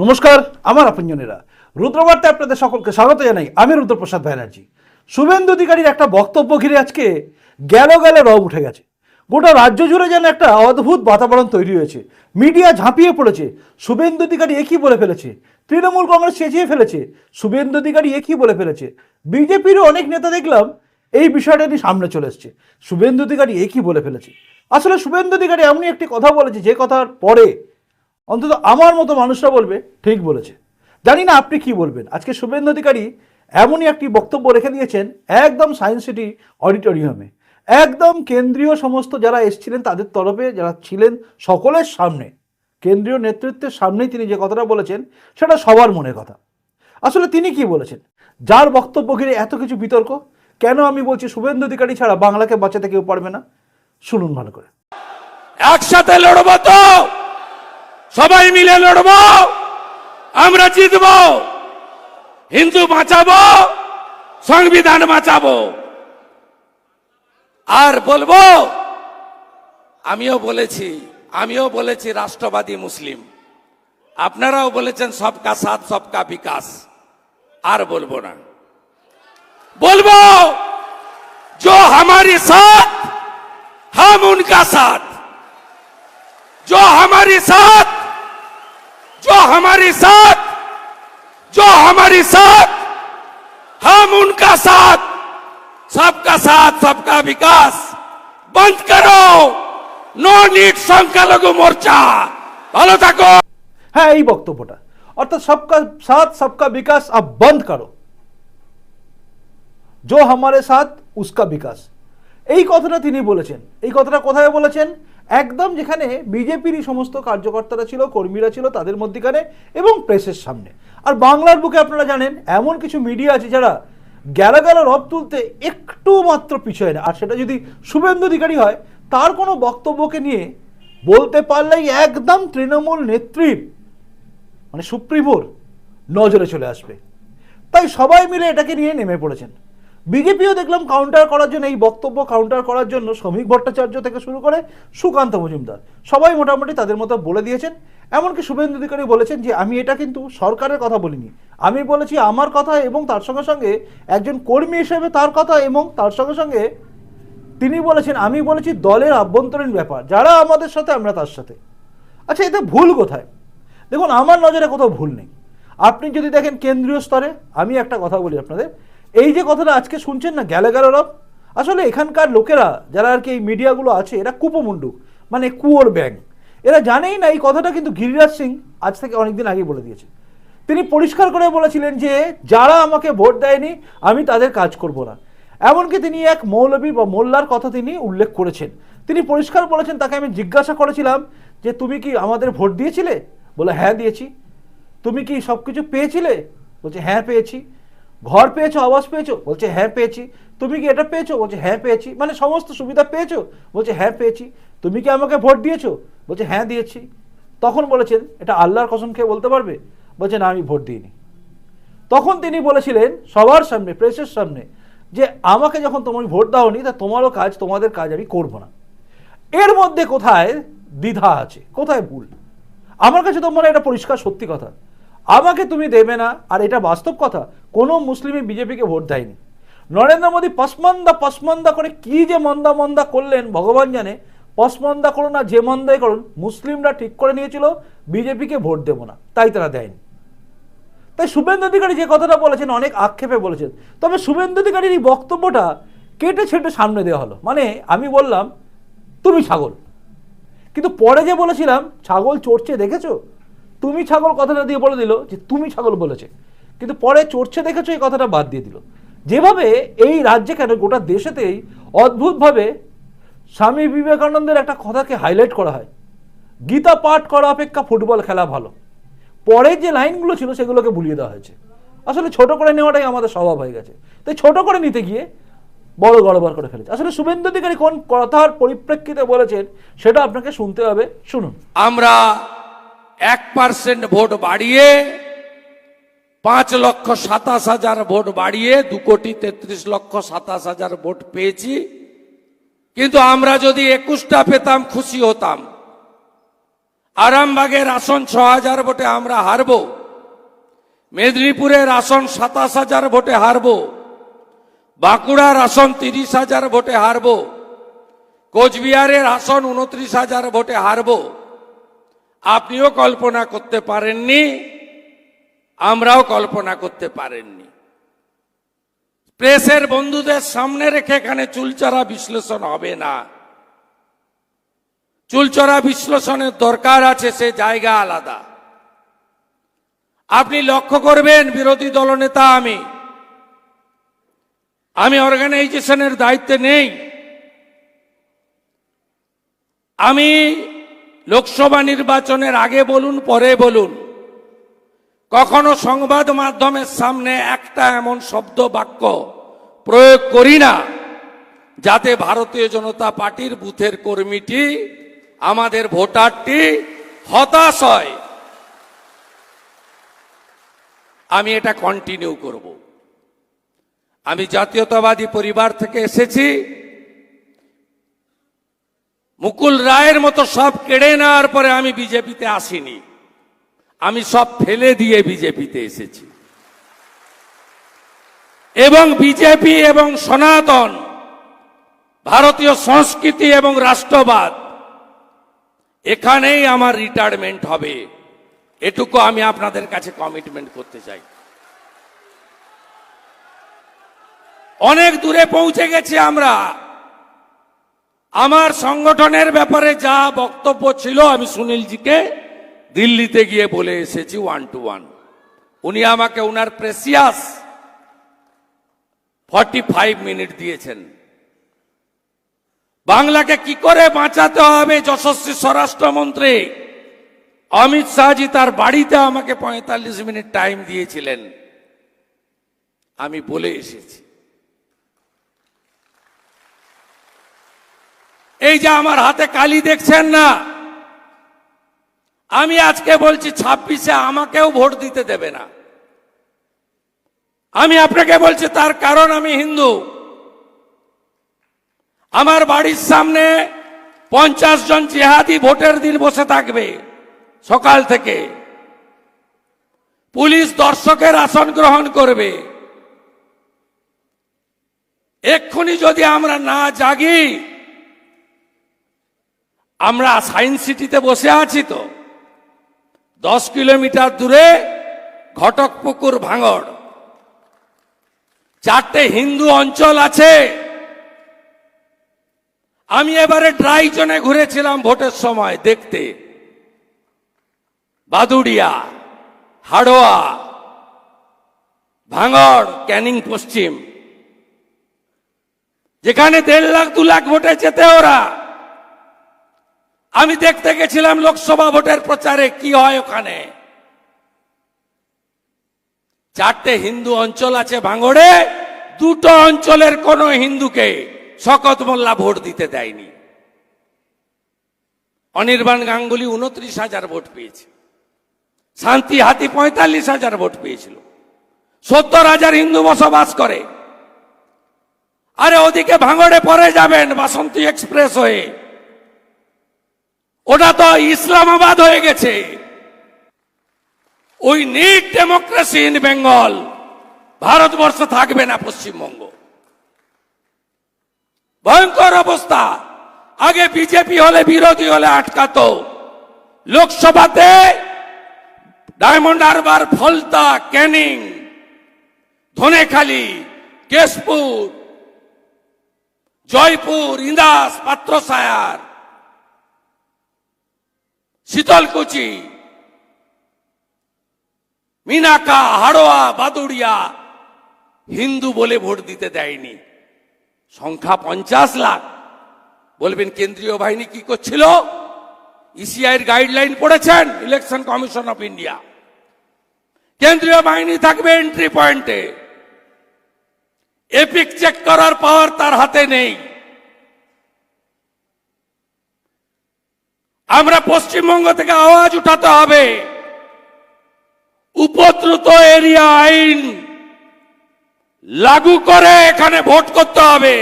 নমস্কার, আমার আপনজনেরা। রুদ্রবার্তে আপনাদের সকলকে স্বাগত জানাই। আমি রুদ্রপ্রসাদ ব্যানার্জি। শুভেন্দু অধিকারীর একটা বক্তব্য ঘিরে আজকে গেল গেল রব উঠে গেছে। গোটা রাজ্য জুড়ে যেন একটা অদ্ভুত বাতাবরণ তৈরি হয়েছে। মিডিয়া ঝাঁপিয়ে পড়েছে। শুভেন্দু অধিকারী একই বলে ফেলেছে? তৃণমূল কংগ্রেস চেঁচিয়ে ফেলেছে। শুভেন্দু অধিকারী একই বলে ফেলেছে? বিজেপিরও অনেক নেতা দেখলাম এই বিষয়টা নিয়ে সামনে চলে এসছে। শুভেন্দু অধিকারী একই বলে ফেলেছে? আসলে শুভেন্দু অধিকারী এমনই একটি কথা বলেছে যে কথার পরে অন্তত আমার মতো মানুষরা বলবে, ঠিক বলেছে। জানি না আপনি কি বলবেন। আজকে শুভেন্দু অধিকারী এমনই একটি বক্তব্য রেখে দিয়েছেন, একদম সায়েন্স সিটি অডিটোরিয়ামে। একদম কেন্দ্রীয় সমস্ত যারা এসেছিলেন তাদের তরফে যারা ছিলেন সকলের সামনে, কেন্দ্রীয় নেতৃত্বের সামনেই তিনি যে কথাটা বলেছেন, সেটা সবার মনের কথা। আসলে তিনি কি বলেছেন? যার বক্তব্য ঘিরে এত কিছু বিতর্ক, কেন আমি বলছি শুভেন্দু অধিকারী ছাড়া বাংলাকে বাঁচাতে কেউ পারবে না? শুনুন ভালো করে। একসাথে লড়বো তো! সবাই মিলে লড়বো আমরা জিতবো হিন্দু বাঁচাবো সংবিধান বাঁচাবো আর বলবো আমিও বলেছি আমিও বলেছি রাষ্ট্রবাদী মুসলিম আপনারাও বলেছেন সবকা সাথ সবকা বিকাশ আর বলবো না বলবো जो हमारे साथ हम उनका साथ जो हमारे साथ जो हमारे साथ जो हमारे साथ हम उनका साथ सबका साथ सबका विकास बंद करो नो नीट সংখ্যালঘু মোর্চা ভালো থাকো হ্যাঁ এই বক্তব্যটা অর্থাৎ সবকা সাথ সবকা বিকাশ আব বন্ধ করো जो हमारे साथ उसका বিকাশ এই কথাটা তিনি বলেছেন এই কথাটা কোথায় বলেছেন একদম যেখানে বিজেপিরই সমস্ত কার্যকর্তারা ছিল, কর্মীরা ছিল তাদের মধ্যেখানে এবং প্রেসের সামনে। আর বাংলার বুকে আপনারা জানেন, এমন কিছু মিডিয়া আছে যারা গেল গেল রব তুলতে একটু মাত্র পিছয় না। আর সেটা যদি শুভেন্দু অধিকারী হয়, তার কোনো বক্তব্যকে নিয়ে বলতে পারলেই একদম তৃণমূল নেত্রীর মানে সুপ্রিমোর নজরে চলে আসবে। তাই সবাই মিলে এটাকে নিয়ে নেমে পড়েছেন। বিজেপিও দেখলাম কাউন্টার করার জন্য, এই বক্তব্য কাউন্টার করার জন্য শ্রমিক ভট্টাচার্য থেকে শুরু করে সুকান্ত মজুমদার। সবাই মোটামুটি তাদের মতো বলে দিয়েছেন। এমনকি শুভেন্দু অধিকারী বলেছেন যে, আমি এটা কিন্তু সরকারের কথা বলিনি। আমি বলেছি আমার কথা এবং তার সঙ্গে সঙ্গে একজন কর্মী হিসেবে তার কথা এবং তার সঙ্গে সঙ্গে তিনি বলেছেন, আমি বলেছি দলের আভ্যন্তরীণ ব্যাপার, যারা আমাদের সাথে, আমরা তার সাথে। আচ্ছা এতে ভুল কোথায়? দেখুন, আমার নজরে কোথাও ভুল নেই। আপনি যদি দেখেন কেন্দ্রীয় স্তরে, আমি একটা কথা বলি আপনাদের এই যে কথাটা আজকে শুনছেন না গেলে গেল রব আসলে এখানকার লোকেরা, যারা আর কি এই মিডিয়াগুলো আছে, এরা কুপমুন্ডু মানে কুয়োর ব্যাং। এরা জানেই না, এই কথাটা কিন্তু গিরিরাজ সিং আজ থেকে অনেকদিন আগে বলে দিয়েছে। তিনি পরিষ্কার করে বলেছিলেন যে, যারা আমাকে ভোট দেয়নি, আমি তাদের কাজ করব না। এমনকি তিনি এক মৌলবী বা মোল্লার কথা তিনি উল্লেখ করেছেন। তিনি পরিষ্কার বলেছেন, তাকে আমি জিজ্ঞাসা করেছিলাম যে, তুমি কি আমাদের ভোট দিয়েছিলে? বলে হ্যাঁ দিয়েছি। তুমি কি সব কিছু পেয়েছিলে? বলছে হ্যাঁ পেয়েছি। ঘর পেয়েছ, আবাস পেয়েছ? বলছে হ্যাঁ পেয়েছি। তুমি কি এটা পেয়েছ? বলছে হ্যাঁ পেয়েছি। মানে সমস্ত সুবিধা পেয়েছ? বলছে হ্যাঁ পেয়েছি। তুমি কি আমাকে ভোট দিয়েছ? বলছে হ্যাঁ দিয়েছি। তখন বলেছেন, এটা আল্লাহর কসম খেয়ে বলতে পারবে? বলছে, না, আমি ভোট দিইনি। তখন তিনি বলেছিলেন, সবার সামনে, প্রেসের সামনে, যে আমাকে যখন তুমি ভোট দাওনি, তা তোমারও কাজ, তোমাদের কাজ আমি করব না। এর মধ্যে কোথায় দ্বিধা আছে? কোথায় ভুল? আমার কাছে তো মনে এটা পরিষ্কার, সত্যি কথা। আমাকে তুমি দেবে না। আর এটা বাস্তব কথা, কোনো মুসলিমই বিজেপিকে ভোট দেয়নি। নরেন্দ্র মোদী পসমন্দা পসমন্দা করে কি যে মন্দা মন্দা করলেন, ভগবান জানে। পসমন্দা করুন আর যে মন্দাই করুন, মুসলিমরা ঠিক করে নিয়েছিল, বিজেপিকে ভোট দেবো না। তাই তারা দেয়নি। তাই শুভেন্দু অধিকারী যে কথাটা বলেছেন, অনেক আক্ষেপে বলেছেন। তবে শুভেন্দু অধিকারীর এই বক্তব্যটা কেটে ছেটে সামনে দেওয়া হলো। মানে আমি বললাম, তুমি ছাগল। কিন্তু পরে যে বলেছিলাম, ছাগল চড়ছে, দেখেছ? তুমি ছাগল কথাটা দিয়ে বলে দিল যে তুমি ছাগল বলেছে। কিন্তু পরে চড়ছে দেখেছ, এই কথাটা বাদ দিয়ে দিল। যেভাবে এই রাজ্যে কেন গোটা দেশেতেই অদ্ভুতভাবে স্বামী বিবেকানন্দের একটা কথাকে হাইলাইট করা হয়। গীতা পাঠ করা অপেক্ষা ফুটবল খেলা ভালো। পরে যে লাইনগুলো ছিল সেগুলোকে ভুলিয়ে দেওয়া হয়েছে। আসলে ছোট করে নেওয়াটাই আমাদের স্বভাব হয়ে গেছে। তাই ছোট করে নিতে গিয়ে বড় গড়বড় করে ফেলেছে। আসলে শুভেন্দু অধিকারী কোন কথার পরিপ্রেক্ষিতে বলেছেন, সেটা আপনাকে শুনতে হবে। শুনুন। আমরা এক পার্সেন্ট ভোট বাড়িয়ে পাঁচ লক্ষ সাতাশ হাজার ভোট বাড়িয়ে দু কোটি তেত্রিশ লক্ষ সাতাশ হাজার ভোট পেয়েছি। কিন্তু আমরা যদি একুশটা পেতাম, খুশি হতাম। আরামবাগের আসন ছ হাজার ভোটে আমরা হারব। মেদিনীপুরের আসন সাতাশ হাজার ভোটে হারব। বাঁকুড়ার আসন তিরিশ হাজার ভোটে হারব। কোচবিহারের আসন উনত্রিশ হাজার ভোটে হারব। আপনিও কল্পনা করতে পারেননি, আমরাও কল্পনা করতে পারেননি। প্রেসের বন্ধুদের সামনে রেখে এখানে চুলচরা বিশ্লেষণ হবে না। চুলচরা বিশ্লেষণের দরকার আছে, সে জায়গা আলাদা। আপনি লক্ষ্য করবেন, বিরোধী দলনেতা আমি। আমি অর্গানাইজেশনের দায়িত্বে নেই। আমি লোকসভা নির্বাচনের আগে বলুন, পরে বলুন। কখনো সংবাদ মাধ্যমের সামনে একটা এমন শব্দ, বাক্য প্রয়োগ করি না, যাতে ভারতীয় জনতা পার্টির বুথের কর্মীটি, আমাদের ভোটারটি হতাশ হয়। আমি এটা কন্টিনিউ করব। আমি জাতীয়তাবাদী পরিবার থেকে এসেছি। মুকুল রায়ের মতো সব কেড়ে নেওয়ার পরে আমি বিজেপিতে আসিনি। আমি সব ফেলে দিয়ে বিজেপিতে এসেছি। এবং বিজেপি এবং সনাতন, ভারতীয় সংস্কৃতি এবং রাষ্ট্রবাদ, এখানেই আমার রিটায়ারমেন্ট হবে। এটুকু আমি আপনাদের কাছে কমিটমেন্ট করতে চাই। অনেক দূরে পৌঁছে গেছি আমরা। আমার সংগঠনের ব্যাপারে যা বক্তব্য ছিল, আমি সুনীলজিকে দিল্লিতে গিয়ে বলে এসেছি ওয়ান টু ওয়ান উনি আমাকে উনার প্রেসিয়াস ফর্টি ফাইভ মিনিট দিয়েছেন। বাংলাকে কি করে বাঁচাতে হবে যশস্বী স্বরাষ্ট্রমন্ত্রী? অমিত শাহজি তার বাড়িতে আমাকে পঁয়তাল্লিশ মিনিট টাইম দিয়েছিলেন। আমি বলে এসেছি। এই যে আমার হাতে কালি দেখছেন না, আমি আজকে বলছি ছাব্বিশে আমাকেও ভোট দিতে দেবে না। আমি আপনাকে বলছি তার কারণ আমি হিন্দু। আমার বাড়ির সামনে পঞ্চাশ জন জেহাদি ভোটের দিন বসে থাকবে সকাল থেকে। পুলিশ দর্শকের আসন গ্রহণ করবে। এক্ষুনি যদি আমরা না জাগি আমরা সায়েন্স সিটিতে বসে আছি তো। দশ কিলোমিটার দূরে ঘটকপুকুর ভাঙড়। চারটে হিন্দু অঞ্চল আছে। আমি এবারে ড্রাই জোনে ঘুরেছিলাম ভোটের সময় দেখতে। বাদুড়িয়া, হাড়োয়া, ভাঙড়, ক্যানিং পশ্চিম। যেখানে দেড় লাখ, দু লাখ ভোটে যেতে ওরা। আমি দেখতে গেছিলাম লোকসভা ভোটের প্রচারে কি হয় ওখানে। চারটে হিন্দু অঞ্চল আছে ভাঙড়ে, দুটো অঞ্চলের কোন হিন্দুকে শকত মোল্লা ভোট দিতে দেয়নি। অনির্বাণ গাঙ্গুলি উনত্রিশ হাজার ভোট পেয়েছে। শান্তি হাতি পঁয়তাল্লিশ হাজার ভোট পেয়েছিল। সত্তর হাজার হিন্দু বসবাস করে। আরে ওদিকে ভাঙড়ে পরে যাবেন বাসন্তী এক্সপ্রেস হয়ে। ওটা তো ইসলামাবাদ হয়ে গেছে। ওই নিট ডেমোক্রেসি ইন বেঙ্গল ভারতবর্ষ থাকবে না পশ্চিমবঙ্গ। ভয়ঙ্কর অবস্থা। আগে বিজেপি হলে, বিরোধী হলে আটকাতো। লোকসভাতে Diamond Harbour, Falta, Canning, Dhanekhali, Keshpur, Jaipur, Indas, Patrasayer Sitalkuchi Minakha, Haroa, Baduria, Hindu বলে ভোট দিতে দেয়নি। সংখ্যা পঞ্চাশ লাখ। বলবেন কেন্দ্রীয় বাহিনী কি করছিল? ইসিআইয়ের গাইডলাইন পড়েছেন ইলেকশন কমিশন অফ ইন্ডিয়া কেন্দ্রীয় বাহিনী থাকবে এন্ট্রি পয়েন্টে এপিক চেক করার পাওয়ার তার হাতে নেই। আমরা পশ্চিমবঙ্গ থেকে আওয়াজ উঠাতে হবে। উপদ্রুত এরিয়া আইন লাগু করে এখানে ভোট করতে হবে।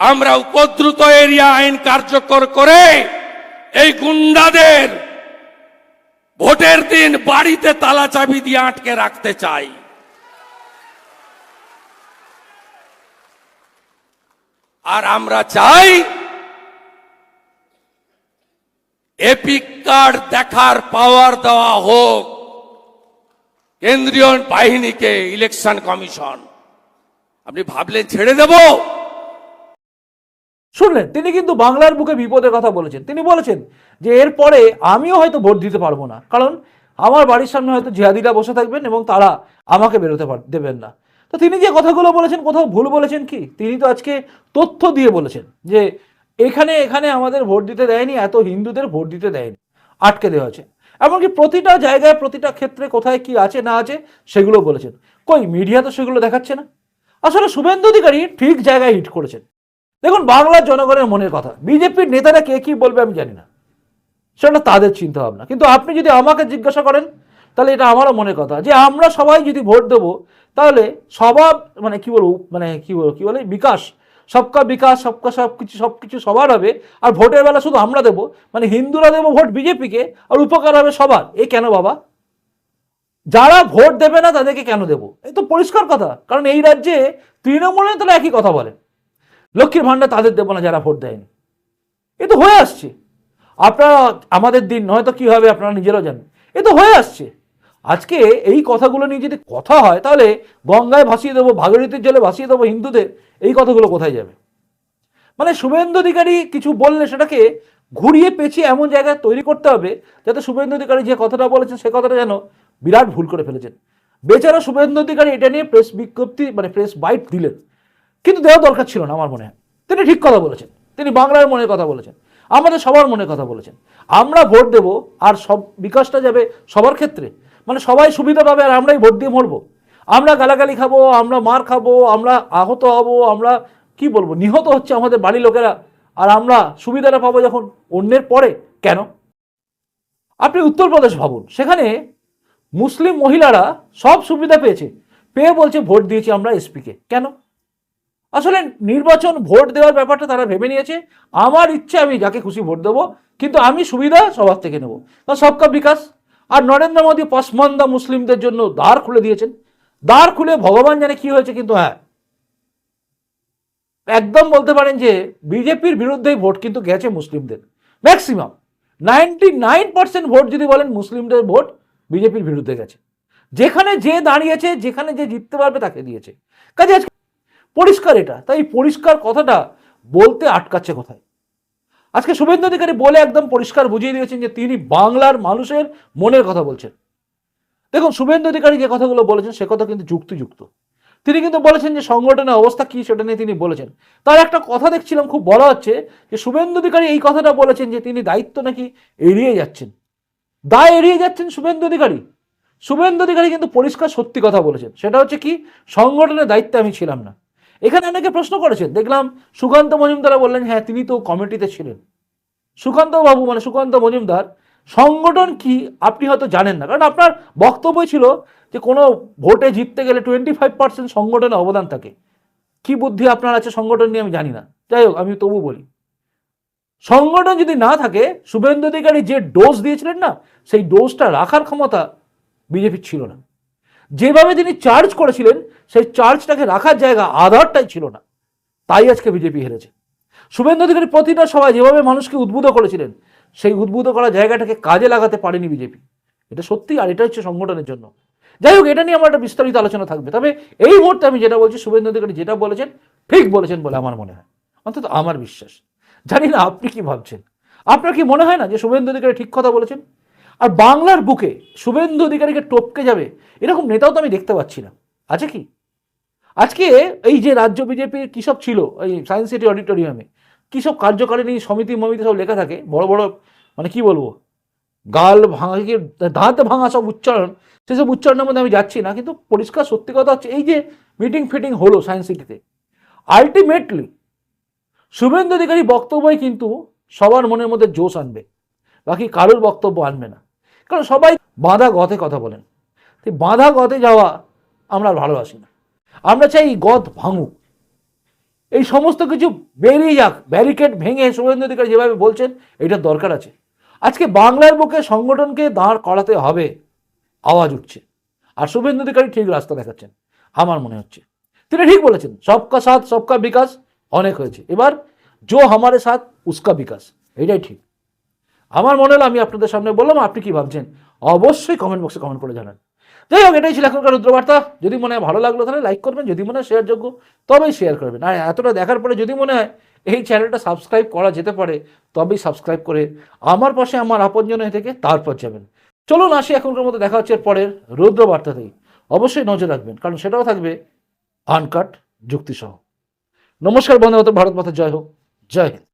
আমরা উপদ্রুত এরিয়া আইন কার্যকর করে এই গুন্ডাদের ভোটের দিন বাড়িতে তালা চাবি দিয়ে আটকে রাখতে চাই। আর আমরা চাই এপিক কার্ড দেখার পাওয়ার দেওয়া হোক। কেন্দ্রীয় বাহিনীকে ইলেকশন কমিশন আপনি ভাবলেন ছেড়ে দেব? শুনলেন, তিনি কিন্তু বাংলার বুকে বিপদের কথা বলেছেন। তিনি বলেছেন যে এরপরে আমিও হয়তো ভোট দিতে পারব না। কারণ আমার বাড়ির সামনে হয়তো জিহাদিরা বসে থাকবেন এবং তারা আমাকে বেরোতে দেবেন না। তো তিনি যে কথাগুলো বলেছেন, কোথাও ভুল বলেছেন কি? তিনি তো আজকে তথ্য দিয়ে বলেছেন যে এখানে এখানে আমাদের ভোট দিতে দেয়নি, এত হিন্দুদের ভোট দিতে দেয়নি, আটকে দেওয়া হয়েছে এমনকি প্রতিটা জায়গায়, প্রতিটা ক্ষেত্রে কোথায় কি আছে, না আছে, সেগুলো বলেছেন। কই, মিডিয়া তো সেগুলো দেখাচ্ছে না। আসলে শুভেন্দু অধিকারী ঠিক জায়গায় হিট করেছেন। দেখুন, বাংলার জনগণের মনের কথা। বিজেপির নেতারা কে কি বলবে আমি জানি না। সেটা তাদের চিন্তা ভাবনা। কিন্তু আপনি যদি আমাকে জিজ্ঞাসা করেন, তাহলে এটা আমারও মনের কথা। যে আমরা সবাই যদি ভোট দেবো, তাহলে সবার মানে কি বলব মানে কি বলব, কি বলে, বিকাশ সবকা বিকাশ, সবকা সব কিছু সব কিছু সবার হবে। আর ভোটের বেলা শুধু আমরা দেবো। মানে হিন্দুরা দেবো ভোট বিজেপিকে, আর উপকার হবে সবার। এ কেন বাবা? যারা ভোট দেবে না, তাদেরকে কেন দেবো? এ তো পরিষ্কার কথা। কারণ এই রাজ্যে তৃণমূলে তারা একই কথা বলে লক্ষ্মীর ভাণ্ডার তাদের দেবো না, যারা ভোট দেয়নি। এ তো হয়ে আসছে। আপনারা, আমাদের দিন নয়তো কি হবে, আপনারা নিজেরাও জানেন। এ তো হয়ে আসছে। আজকে এই কথাগুলো নিয়ে যদি কথা হয়, তাহলে গঙ্গায় ভাসিয়ে দেবো, ভাগীরথীর জলে ভাসিয়ে দেবো হিন্দুদের, এই কথাগুলো কোথায় যাবে? মানে শুভেন্দু অধিকারী কিছু বললে সেটাকে ঘুরিয়ে পেঁচিয়ে এমন জায়গায় তৈরি করতে হবে, যাতে শুভেন্দু অধিকারী যে কথাটা বলেছেন, সে কথাটা যেন বিরাট ভুল করে ফেলেছেন। বেচারা শুভেন্দু অধিকারী এটা নিয়ে প্রেস বিজ্ঞপ্তি মানে প্রেস বাইট দিলেন। কিন্তু দেওয়া দরকার ছিল না আমার মনে হয়। তিনি ঠিক কথা বলেছেন। তিনি বাংলার মনের কথা বলেছেন। আমাদের সবার মনের কথা বলেছেন। আমরা ভোট দেব, আর সব বিকাশটা যাবে সবার ক্ষেত্রে। মানে সবাই সুবিধা পাবে আর আমরাই ভোট দিয়ে মরবো। আমরা গালাগালি খাব, আমরা মার খাব, আমরা আহত হব, আমরা কি বলব? নিহত হচ্ছে আমাদের বাড়ির লোকেরা আর আমরা সুবিধাটা পাবো যখন অন্যের পরে। কেন? আপনি উত্তরপ্রদেশ ভাবুন, সেখানে মুসলিম মহিলারা সব সুবিধা পেয়েছে। পেয়ে বলছে ভোট দিয়েছি আমরা এসপিকে। কেন? আসলে নির্বাচন ভোট দেওয়ার ব্যাপারটা তারা ভেবে নিয়েছে। আমার ইচ্ছে আমি যাকে খুশি ভোট দেবো, কিন্তু আমি সুবিধা সবার থেকে নেব। সবকা বিকাশ। আর নরেন্দ্র মোদী পসমান্দা মুসলিমদের জন্য দ্বার খুলে দিয়েছেন। দ্বার খুলে ভগবান জানে কি হয়েছে, কিন্তু হ্যাঁ। একদম বলতে পারেন যে বিজেপির বিরুদ্ধেই ভোট কিন্তু গেছে মুসলিমদের। Maximum ninety nine percent vote যদি বলেন, মুসলিমদের ভোট বিজেপির বিরুদ্ধে গেছে। যেখানে যে দাঁড়িয়েছে, যেখানে যে জিততে পারবে তাকে দিয়েছে। কাজে আজকে পরিষ্কার এটা, তাই পরিষ্কার কথাটা বলতে আটকাচ্ছে কোথায়? আজকে শুভেন্দু অধিকারী বলে একদম পরিষ্কার বুঝিয়ে দিয়েছেন যে তিনি বাংলার মানুষের মনের কথা বলছেন। দেখুন, শুভেন্দু অধিকারী যে কথাগুলো বলেছেন, সে কথা কিন্তু যুক্তিযুক্ত। তিনি কিন্তু বলেছেন যে সংগঠনের অবস্থা কি সেটা নিয়ে তিনি বলেছেন। তার একটা কথা দেখছিলাম, খুব বলা হচ্ছে যে শুভেন্দু অধিকারী এই কথাটা বলেছেন যে তিনি দায়িত্ব নাকি এড়িয়ে যাচ্ছেন। দায় এড়িয়ে যাচ্ছেন শুভেন্দু অধিকারী। শুভেন্দু অধিকারী কিন্তু পরিষ্কার সত্যি কথা বলেছেন। সেটা হচ্ছে কি, সংগঠনের দায়িত্বে আমি ছিলাম না। এখানে অনেকে প্রশ্ন করেছেন, দেখলাম সুকান্ত মজুমদার বললেন হ্যাঁ তিনি তো কমিটিতে ছিলেন। সুকান্ত বাবু মানে সুকান্ত মজুমদার, সংগঠন কি আপনি হয়তো জানেন না, কারণ আপনার বক্তব্য ছিল যে কোনো ভোটে জিততে গেলে টোয়েন্টি ফাইভ পার্সেন্ট সংগঠনে অবদান থাকে। কি বুদ্ধি আপনার আছে সংগঠন নিয়ে আমি জানি না। যাই হোক, আমি তবু বলি। সংগঠন যদি না থাকে, শুভেন্দু অধিকারী যে ডোজ দিয়েছিলেন না, সেই ডোজটা রাখার ক্ষমতা বিজেপির ছিল না। যেভাবে তিনি চার্জ করেছিলেন, সেই চার্জটাকে রাখার জায়গা আধারটাই ছিল না। তাই আজকে বিজেপি হেরেছে। শুভেন্দু অধিকারী প্রতিটা সভায় যেভাবে মানুষকে উদ্বুদ্ধ করেছিলেন, সেই উদ্বুদ্ধ করা জায়গাটাকে কাজে লাগাতে পারেনি বিজেপি। এটা সত্যি আর এটা হচ্ছে সংগঠনের জন্য। যাই হোক, এটা নিয়ে আমার একটা বিস্তারিত আলোচনা থাকবে। তবে এই মুহূর্তে আমি যেটা বলছি, শুভেন্দু অধিকারী যেটা বলেছেন, ঠিক বলেছেন বলে আমার মনে হয়। অন্তত আমার বিশ্বাস। জানি না, আপনি কি ভাবছেন? আপনার কি মনে হয় না যে শুভেন্দু অধিকারী ঠিক কথা বলেছেন? আর বাংলার বুকে শুভেন্দু অধিকারীকে টপকে যাবে, এরকম নেতাও তো আমি দেখতে পাচ্ছি না। আছে কি? আজকে এই যে রাজ্য বিজেপির কী সব ছিল, এই সায়েন্স সিটি অডিটোরিয়ামে, কী সব কার্যকারিণী সমিতি মমিতি সব লেখা থাকে, বড় বড় মানে কি বলব, গাল ভাঙা, কি দাঁত ভাঙা সব উচ্চারণ, সেসব উচ্চারণের মধ্যে আমি যাচ্ছি না, কিন্তু পরিষ্কার সত্যি কথা হচ্ছে, এই যে মিটিং ফিটিং হলো সায়েন্স সিটিতে আলটিমেটলি শুভেন্দু অধিকারী বক্তব্যই কিন্তু সবার মনের মধ্যে জোশ আনবে, বাকি কারোর বক্তব্য আনবে না। কারণ সবাই বাঁধা গথে কথা বলেন। তো বাঁধা গথে যাওয়া আমরা ভালোবাসি না। আমরা চাই গদ ভাঙুক। এই সমস্ত কিছু বেরিয়ে যাক ব্যারিকেড ভেঙে শুভেন্দু অধিকারী যেভাবে বলছেন, এটার দরকার আছে। আজকে বাংলার বুকে সংগঠনকে দাঁড় করাতে হবে, আওয়াজ উঠছে। আর শুভেন্দু অধিকারী ঠিক রাস্তা দেখাচ্ছেন, আমার মনে হচ্ছে। তিনি ঠিক বলেছেন, সবকা সাথ, সবকা বিকাশ অনেক হয়েছে। এবার জো হামারে সাথ, উস্কা বিকাশ। এটাই ঠিক। আমার মনে হলো আমি আপনাদের সামনে বললাম, আপনি কি ভাবছেন? অবশ্যই কমেন্ট বক্সে কমেন্ট করে জানান। যাই হোক, এটাই ছিল এখনকার রুদ্রবার্তা। যদি মনে হয় ভালো লাগল তাহলে লাইক করবেন, যদি মনে হয় শেয়ার যোগ্য তবেই শেয়ার করবেন। আর এতটা দেখার পরে যদি মনে হয় এই চ্যানেলটা সাবস্ক্রাইব করা যেতে পারে, তবেই সাবস্ক্রাইব করে আমার পাশে, আমার আপনজন হয়ে থেকে তারপর যাবেন। চলুন আসি এখনকার মতো, দেখা হচ্ছে পরের রুদ্রবার্তাতেই। অবশ্যই নজর রাখবেন, কারণ সেটাও থাকবে আনকাট যুক্তিসহ। নমস্কার বন্ধু ভারত মাতা, জয় হোক, জয় হিন্দ।